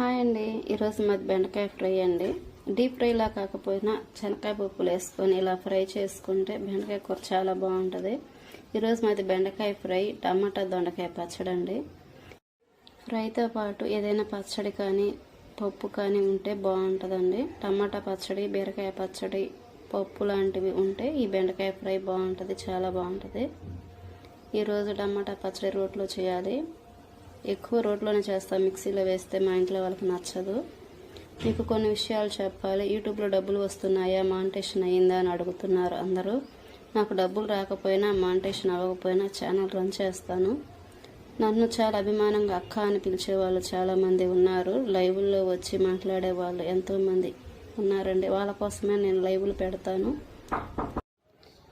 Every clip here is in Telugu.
హాయ్ అండి. ఈరోజు మాది బెండకాయ ఫ్రై అండి. డీప్ ఫ్రైలా కాకపోయినా శనకాయ పప్పులు వేసుకొని ఇలా ఫ్రై చేసుకుంటే బెండకాయ కూర చాలా బాగుంటుంది. ఈరోజు మాది బెండకాయ ఫ్రై టమాటా దొండకాయ పచ్చడి అండి. ఫ్రైతో పాటు ఏదైనా పచ్చడి కానీ పప్పు కానీ ఉంటే బాగుంటుందండి. టమాటా పచ్చడి బీరకాయ పచ్చడి పప్పు లాంటివి ఉంటే ఈ బెండకాయ ఫ్రై బాగుంటుంది చాలా బాగుంటుంది. ఈరోజు టమాటా పచ్చడి రోట్లో చేయాలి. ఎక్కువ రోట్లోనే చేస్తాం. మిక్సీలో వేస్తే మా ఇంట్లో వాళ్ళకి నచ్చదు. మీకు కొన్ని విషయాలు చెప్పాలి. యూట్యూబ్లో డబ్బులు వస్తున్నాయా? మానిటేషన్ అయ్యిందా అని అడుగుతున్నారు అందరూ. నాకు డబ్బులు రాకపోయినా మానిటేషన్ అవ్వకపోయినా ఛానల్ రన్ చేస్తాను. నన్ను చాలా అభిమానంగా అక్క అని పిలిచే వాళ్ళు చాలామంది ఉన్నారు. లైవ్లో వచ్చి మాట్లాడే వాళ్ళు ఎంతోమంది ఉన్నారండి. వాళ్ళ కోసమే నేను లైవ్లు పెడతాను.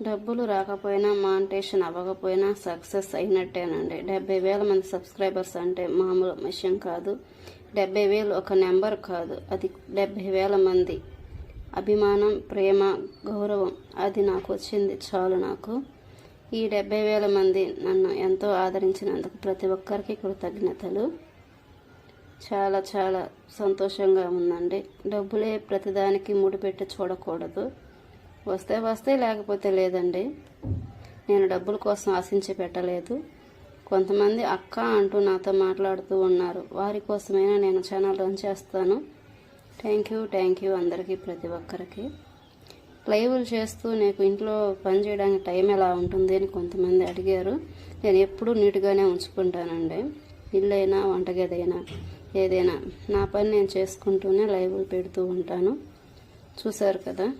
డబ్బులు రాకపోయినా మానిటేషన్ అవ్వకపోయినా సక్సెస్ అయినట్టేనండి. డెబ్బై వేల మంది సబ్స్క్రైబర్స్ అంటే మామూలు విషయం కాదు. డెబ్బై వేలు ఒక నెంబర్ కాదు. అది డెబ్బై వేల మంది. అభిమానం ప్రేమ గౌరవం అది నాకు వచ్చింది చాలు నాకు. ఈ డెబ్బై వేల మంది నన్ను ఎంతో ఆదరించినందుకు ప్రతి ఒక్కరికి కృతజ్ఞతలు. చాలా చాలా సంతోషంగా ఉందండి. డబ్బులే ప్రతిదానికి ముడిపెట్టి చూడకూడదు. వస్తే వస్తే లేకపోతే లేదండి. నేను డబ్బుల కోసం ఆశించి పెట్టలేదు. కొంతమంది అక్క అంటూ నాతో మాట్లాడుతూ ఉన్నారు. వారి కోసమైనా నేను ఛానల్ రన్ చేస్తాను. థ్యాంక్ యూ థ్యాంక్ యూ అందరికీ ప్రతి ఒక్కరికి. లైవ్లు చేస్తూ నీకు ఇంట్లో పని చేయడానికి టైం ఎలా ఉంటుంది అని కొంతమంది అడిగారు. నేను ఎప్పుడూ నీట్గానే ఉంచుకుంటానండి. ఇల్లైనా వంటగదైనా ఏదైనా నా పని నేను చేసుకుంటూనే లైవ్లు పెడుతూ ఉంటాను. చూశారు కదా?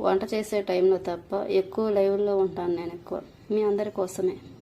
వంట చేసే టైంలో తప్ప ఎక్కువ లైవ్లో ఉంటాను నేను ఎక్కువ. మీ అందరి కోసమే.